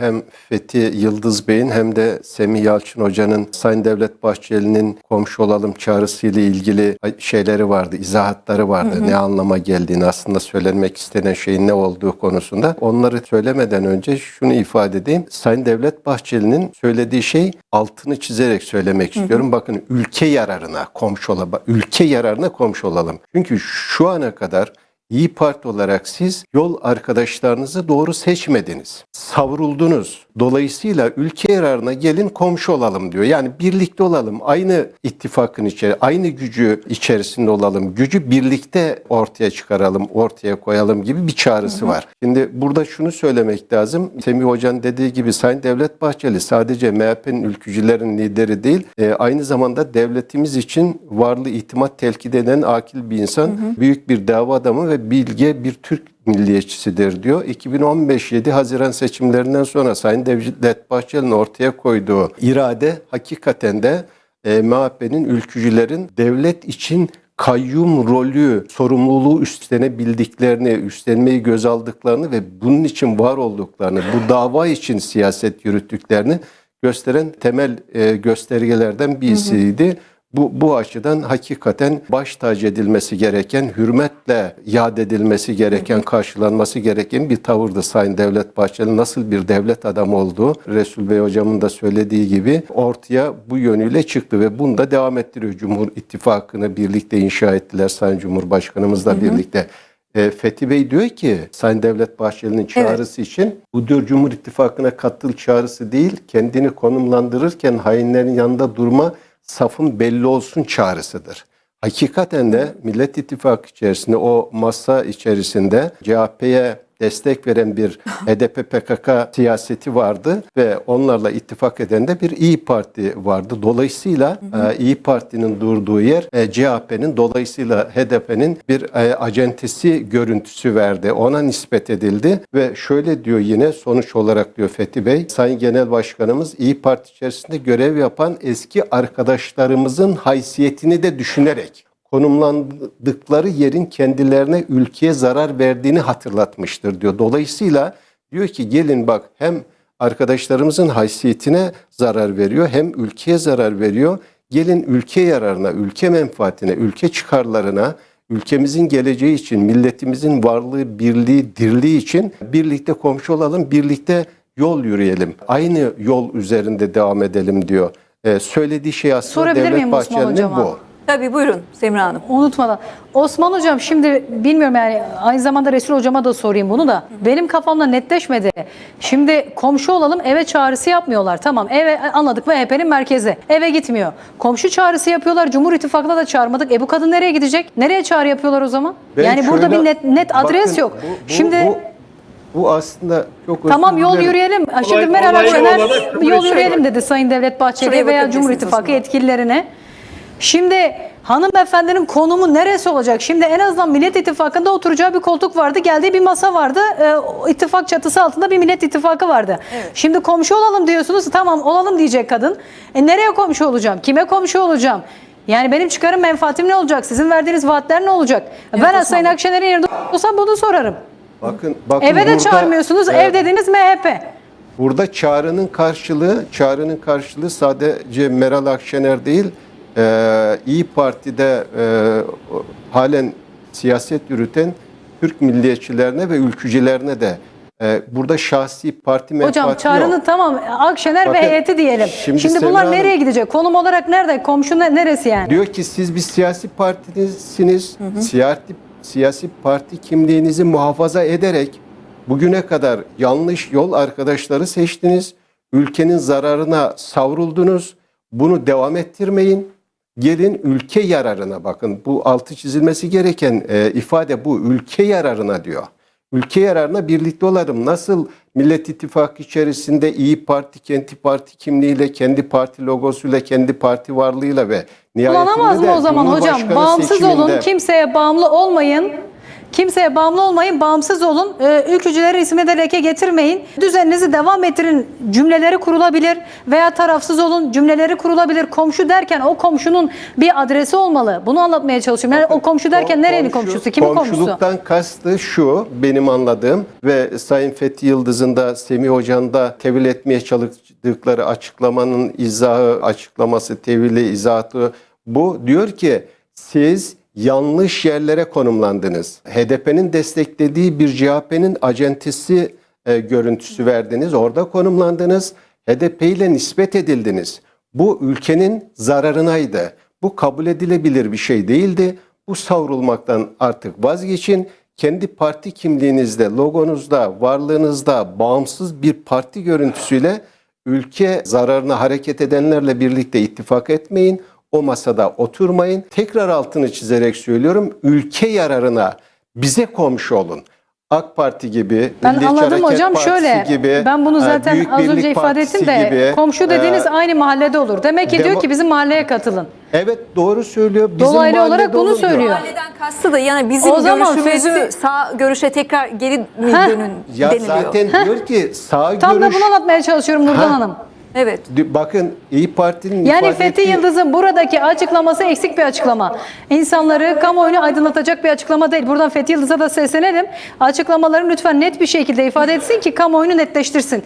hem Fethi Yıldız Bey'in hem de Semih Yalçın Hoca'nın Sayın Devlet Bahçeli'nin komşu olalım çağrısıyla ilgili şeyleri vardı, izahatları vardı. Ne anlama geldiğini aslında söylenmek istenen şeyin ne olduğu konusunda. Onları söylemeden önce şunu ifade edeyim. Sayın Devlet Bahçeli'nin söylediği şey altını çizerek söylemek istiyorum. Bakın ülke yararına komşu olalım. Ülke yararına komşu olalım. Çünkü şu ana kadar İyi Parti olarak siz yol arkadaşlarınızı doğru seçmediniz. Savruldunuz. Dolayısıyla ülke yararına gelin komşu olalım diyor. Yani birlikte olalım. Aynı ittifakın içeri, aynı gücü içerisinde olalım. Gücü birlikte ortaya çıkaralım, ortaya koyalım gibi bir çağrısı var. Şimdi burada şunu söylemek lazım. Semih Hoca'nın dediği gibi Sayın Devlet Bahçeli sadece MHP'nin ülkücülerin lideri değil, e, aynı zamanda devletimiz için varlığı itimat telkid eden akil bir insan, büyük bir dava adamı ve bilge bir Türk milliyetçisidir diyor. 2015 7 Haziran seçimlerinden sonra Sayın Devlet Bahçeli'nin ortaya koyduğu irade hakikaten de e, MHP'nin ülkücülerin devlet için kayyum rolü, sorumluluğu üstlenebildiklerini, üstlenmeyi göz aldıklarını ve bunun için var olduklarını, bu dava için siyaset yürüttüklerini gösteren temel e, göstergelerden birisiydi. Bu, bu açıdan hakikaten baş tacı edilmesi gereken, hürmetle yad edilmesi gereken, karşılanması gereken bir tavırdı Sayın Devlet Bahçeli. Nasıl bir devlet adamı olduğu Resul Bey hocamın da söylediği gibi ortaya bu yönüyle çıktı ve bunu da devam ettiriyor. Cumhur İttifakı'nı birlikte inşa ettiler Sayın Cumhurbaşkanımızla birlikte. E, Fethi Bey diyor ki Sayın Devlet Bahçeli'nin çağrısı için bu diyor Cumhur İttifakı'na katıl çağrısı değil, kendini konumlandırırken hainlerin yanında durma safın belli olsun çağrısıdır. Hakikaten de Millet İttifakı içerisinde o masa içerisinde CHP'ye destek veren bir HDP PKK siyaseti vardı ve onlarla ittifak eden de bir İyi Parti vardı. Dolayısıyla e, İyi Parti'nin durduğu yer e, CHP'nin dolayısıyla HDP'nin bir e, acentesi görüntüsü verdi. Ona nispet edildi ve şöyle diyor yine sonuç olarak diyor Fethi Bey, Sayın Genel Başkanımız İyi Parti içerisinde görev yapan eski arkadaşlarımızın haysiyetini de düşünerek konumlandıkları yerin kendilerine ülkeye zarar verdiğini hatırlatmıştır diyor. Dolayısıyla diyor ki gelin bak hem arkadaşlarımızın haysiyetine zarar veriyor hem ülkeye zarar veriyor. Gelin ülke yararına, ülke menfaatine, ülke çıkarlarına, ülkemizin geleceği için, milletimizin varlığı, birliği, dirliği için birlikte komşu olalım, birlikte yol yürüyelim. Aynı yol üzerinde devam edelim diyor. Ee, söylediği şey aslında Sorabilir Devlet Bahçeli'nin bu. Tabii buyurun Semra Hanım. Unutmadan. Osman Hocam şimdi bilmiyorum yani aynı zamanda Resul Hocama da sorayım bunu da. Benim kafamda netleşmedi. Şimdi komşu olalım eve çağrısı yapmıyorlar. Tamam eve anladık MHP'nin merkezi. Eve gitmiyor. Komşu çağrısı yapıyorlar. Cumhur İttifakı'na da çağırmadık. E bu kadın nereye gidecek? Nereye çağrı yapıyorlar o zaman? Ben yani burada bir net, net adres Bakın, yok. bu- bu- şimdi bu, bu aslında çok Tamam yol dilerim. yürüyelim. Şimdi Olay- Meral olay Akşener yol yürüyelim dedi Sayın Devlet Bahçeli Şuraya veya Cumhur İttifakı Osman. yetkililerine. Şimdi hanımefendinin konumu neresi olacak? Şimdi en azından Millet İttifakı'nda oturacağı bir koltuk vardı. Geldiği bir masa vardı. O ittifak çatısı altında bir Millet İttifakı vardı. Şimdi komşu olalım diyorsunuz. Tamam olalım diyecek kadın. E nereye komşu olacağım? Kime komşu olacağım? Yani benim çıkarım menfaatim ne olacak? Sizin verdiğiniz vaatler ne olacak? ben Osman Sayın. Akşener'in yerinde olsam bunu sorarım. Bakın, bakın Eve de burada, çağırmıyorsunuz. e, Ev dediğiniz MHP. Burada çağrının karşılığı, çağrının karşılığı sadece Meral Akşener değil, e, İyi Parti'de e, halen siyaset yürüten Türk milliyetçilerine ve ülkücülerine de e, burada şahsi parti menfaati Hocam çağrının yok. tamam Akşener ve Bakın, heyeti diyelim. şimdi Şimdi, bunlar Hanım- nereye gidecek? Konum olarak nerede? Komşu ne- neresi yani? Diyor ki siz bir siyasi partisiniz. Siyasi, siyasi parti kimliğinizi muhafaza ederek bugüne kadar yanlış yol arkadaşları seçtiniz. Ülkenin zararına savruldunuz. Bunu devam ettirmeyin. Gelin ülke yararına bakın. Bu altı çizilmesi gereken e, ifade bu. Ülke yararına diyor. Ülke yararına birlikte olalım. Nasıl Millet İttifakı içerisinde İyi Parti, kendi parti kimliğiyle, kendi parti logosuyla, kendi parti varlığıyla ve nihayetinde Kullanamaz de mı o zaman hocam? Bağımsız olun, seçiminde- kimseye bağımlı olmayın. Kimseye bağımlı olmayın, bağımsız olun. Ee, ülkücüleri ismine de leke getirmeyin. Düzeninizi devam ettirin cümleleri kurulabilir veya tarafsız olun cümleleri kurulabilir. Komşu derken o komşunun bir adresi olmalı. Bunu anlatmaya çalışıyorum. Yani o komşu derken nerenin Komşu- komşusu? Kimin komşusu? Komşuluktan kastı şu benim anladığım ve Sayın Fethi Yıldız'ın da Semih Hoca'nın da tevil etmeye çalıştıkları açıklamanın izahı, açıklaması, tevili, izahatı bu. Diyor ki siz yanlış yerlere konumlandınız. HDP'nin desteklediği bir CHP'nin acentesi e, görüntüsü verdiniz. Orada konumlandınız. HDP ile nispet edildiniz. Bu ülkenin zararınaydı. Bu kabul edilebilir bir şey değildi. Bu savrulmaktan artık vazgeçin. Kendi parti kimliğinizde, logonuzda, varlığınızda bağımsız bir parti görüntüsüyle ülke zararına hareket edenlerle birlikte ittifak etmeyin. O masada oturmayın. Tekrar altını çizerek söylüyorum. Ülke yararına bize komşu olun. AK Parti gibi, Ben Milliyetçi anladım Hareket hocam Partisi şöyle. gibi, ben bunu e, zaten Büyük az Birlik önce ifade ettim de gibi, komşu dediğiniz e, aynı mahallede olur. Demek ki diyor demo- ki bizim mahalleye katılın. Evet doğru söylüyor. Bizim Dolaylı olarak bunu diyor. söylüyor. Mahalleden kastı da yani bizim O zaman görüşümüzü Fevzi- sağ görüşe tekrar geri mi dönün Ya deniliyor. zaten diyor ki sağ Tam da görüş... bunu anlatmaya çalışıyorum Nurdan Ha. Hanım. Evet. Bakın İyi Parti'nin Yani Fethi ettiği- Yıldız'ın buradaki açıklaması eksik bir açıklama. İnsanları kamuoyunu aydınlatacak bir açıklama değil. Buradan Fethi Yıldız'a da seslenelim. Açıklamalarını lütfen net bir şekilde ifade etsin ki kamuoyunu netleştirsin.